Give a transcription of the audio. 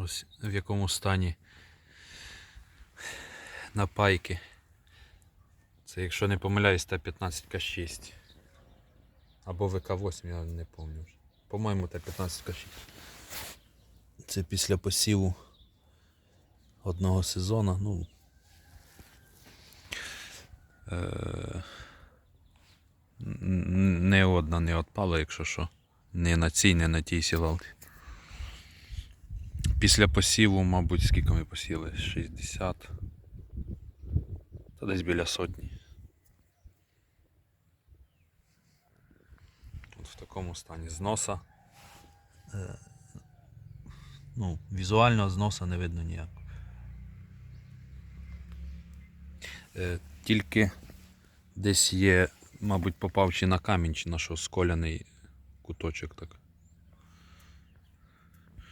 Ось в якому стані напайки. Це, якщо не помиляюсь, Т-15К6. Або ВК-8, я не пам'ятаю вже. По-моєму, Т-15К6. Це після посіву одного сезону. Ну, е, не одна не відпала, якщо що. Не на цій, не на тій сівалці. Після посіву, мабуть, скільки ми посіли? 60. Та десь біля сотні. От в такому стані зноса. Е, ну, візуально зноса не видно ніяк. Е, тільки десь є, мабуть, попав чи на камінь, чи на що сколяний куточок так.